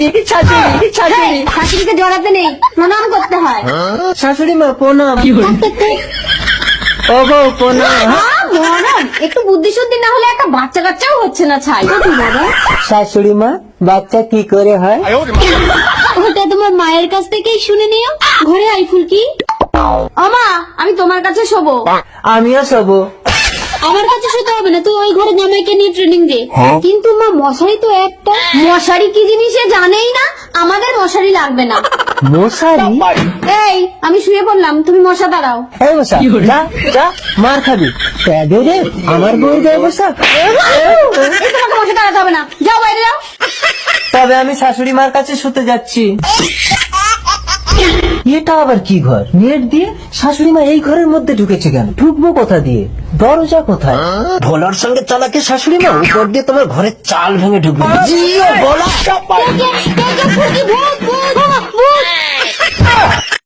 শাশুড়ি শাশুড়ি শাশুড়ি। শাশুড়িকে জড়াতে নেই প্রণাম করতে হয়। শাশুড়ি মা প্রণাম। ও একটু বুদ্ধি শুদ্ধি না হলে একটা বাচ্চা কাচ্চাও হচ্ছে না ছাই। বাবা? শাশুড়ি মা বাচ্চা কি করে হয়? ওটা তোমার মায়ের কাছ থেকেই শুনে নিও। ঘরে আইফুল কি আমা আমি তোমার কাছে শোবো। আমিও শোবো। আমার কাছে হবে না। তুই ওই ঘরে জামাইকে নিয়ে ট্রেনিং দে। কিন্তু মা মশারি তো একটা। মশারি কি জিনিস সে জানেই না? আমাদের মশারি লাগবে না। মশারি? এই আমি শুয়ে পড়লাম। তুমি মশা দাঁড়াও। এই মশা যা যা মার খাবি। প্যাদে রে আমার বউ দেয় বসা এই তোমাকে মশা দাঁড়াতে হবে না। যাও বাইরে যাও। তবে আমি শাশুড়ি মার কাছে শুতে যাচ্ছি। এটা আবার কি ঘর? নেট দিয়ে শাশুড়ি মা এই ঘরের মধ্যে ঢুকেছে কেন? ঢুকবো কোথা দিয়ে? দরজা কোথায়? ভোলার সঙ্গে চালাকে শাশুড়ি মা উপর দিয়ে তোমার ঘরের চাল ভেঙে ঢুকবে। জিও ভোলা